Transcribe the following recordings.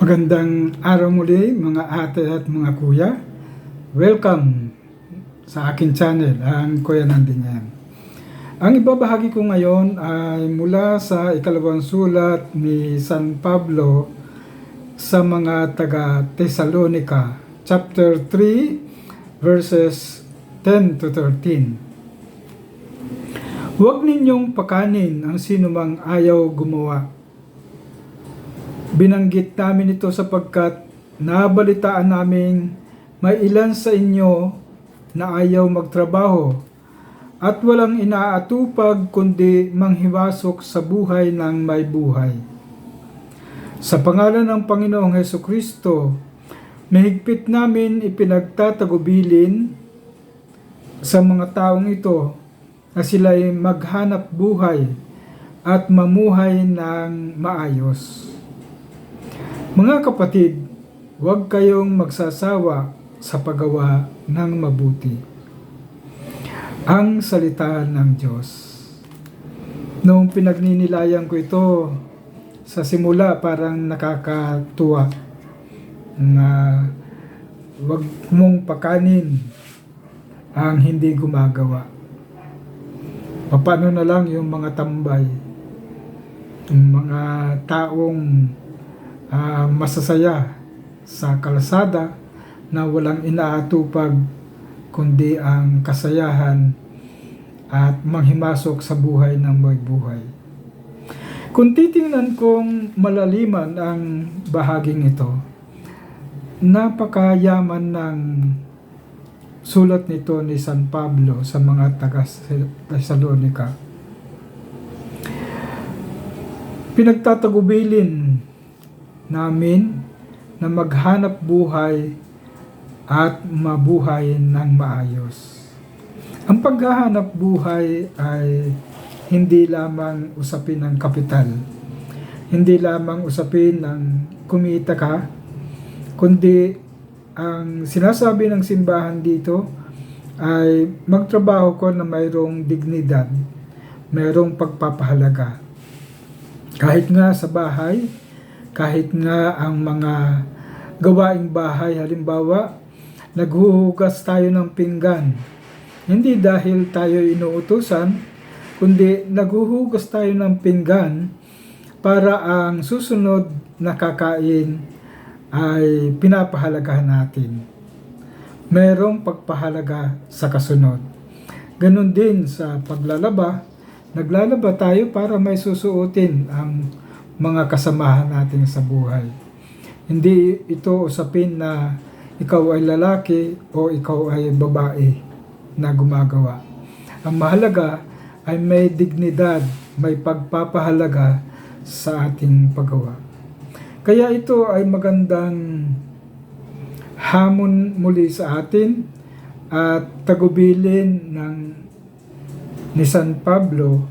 Magandang araw muli mga ate at mga kuya. Welcome sa akin channel, ang Kuya Nandin yan. Ang ibabahagi ko ngayon ay mula sa ikalawang sulat ni San Pablo sa mga taga Thessalonica, chapter 3, verses 10 to 13. Huwag ninyong pakanin ang sinumang ayaw gumawa Binanggit namin ito sapagkat nabalitaan namin may ilan sa inyo na ayaw magtrabaho at walang inaatupag kundi manghiwasok sa buhay ng may buhay. Sa pangalan ng Panginoong Heso Kristo, mahigpit namin ipinagtatagubilin sa mga taong ito na sila'y maghanap buhay at mamuhay ng maayos. Mga kapatid, huwag kayong magsasawa sa paggawa ng mabuti. Ang salita ng Diyos. Noong pinagninilayan ko ito sa simula parang nakakatuwa na huwag mong pakanin ang hindi gumagawa. Paano na lang yung mga tambay, yung mga taong uh, masasaya sa kalsada na walang inaatupag kundi ang kasayahan at manghimasok sa buhay ng may buhay. Kung titingnan kong malaliman ang bahaging ito, napakayaman ng sulat nito ni San Pablo sa mga taga Thessalonica. Pinagtatagubilin namin na maghanap buhay at mabuhay ng maayos. Ang paghahanap buhay ay hindi lamang usapin ng kapital, hindi lamang usapin ng kumita ka, kundi ang sinasabi ng simbahan dito ay magtrabaho ko na mayroong dignidad, mayroong pagpapahalaga. Kahit nga sa bahay, kahit nga ang mga gawaing bahay, halimbawa, naghuhugas tayo ng pinggan. Hindi dahil tayo inuutusan, kundi naghuhugas tayo ng pinggan para ang susunod na kakain ay pinapahalagahan natin. Merong pagpahalaga sa kasunod. Ganon din sa paglalaba, naglalaba tayo para may susuotin ang mga kasamahan natin sa buhay. Hindi ito usapin na ikaw ay lalaki o ikaw ay babae na gumagawa. Ang mahalaga ay may dignidad, may pagpapahalaga sa ating paggawa. Kaya ito ay magandang hamon muli sa atin at tagubilin ng ni San Pablo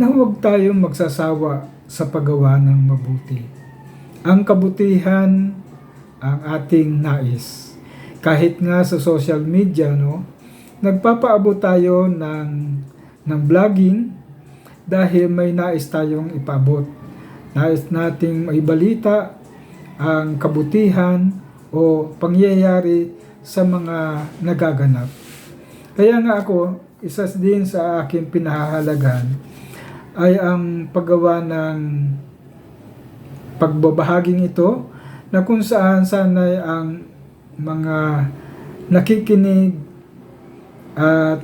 na huwag tayong magsasawa sa paggawa ng mabuti. Ang kabutihan ang ating nais. Kahit nga sa social media, no, nagpapaabot tayo ng, ng vlogging dahil may nais tayong ipabot. Nais nating maibalita ang kabutihan o pangyayari sa mga nagaganap. Kaya nga ako, isa din sa aking pinahahalagan ay ang paggawa ng pagbabahaging ito na kung saan sanay ang mga nakikinig at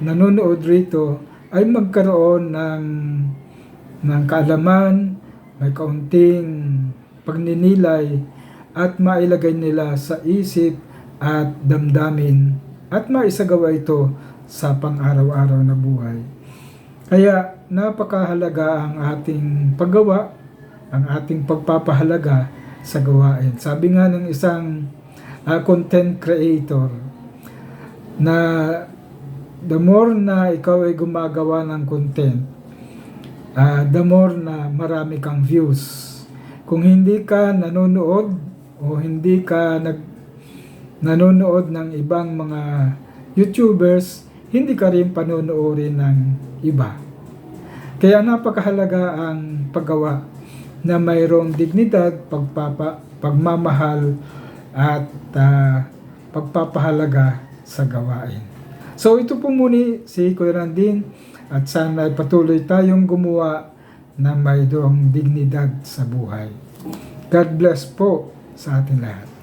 nanonood rito ay magkaroon ng ng kaalaman, may kaunting pagninilay at mailagay nila sa isip at damdamin at maisagawa ito sa pang-araw-araw na buhay. Kaya napakahalaga ang ating paggawa, ang ating pagpapahalaga sa gawain. Sabi nga ng isang uh, content creator na the more na ikaw ay gumagawa ng content, uh, the more na marami kang views. Kung hindi ka nanonood o hindi ka nag nanonood ng ibang mga YouTubers, hindi ka rin panonoorin ng iba. Kaya napakahalaga ang paggawa na mayroong dignidad, pagpapa, pagmamahal at ah, pagpapahalaga sa gawain. So ito po muni si Kuya at sana patuloy tayong gumawa na mayroong dignidad sa buhay. God bless po sa atin lahat.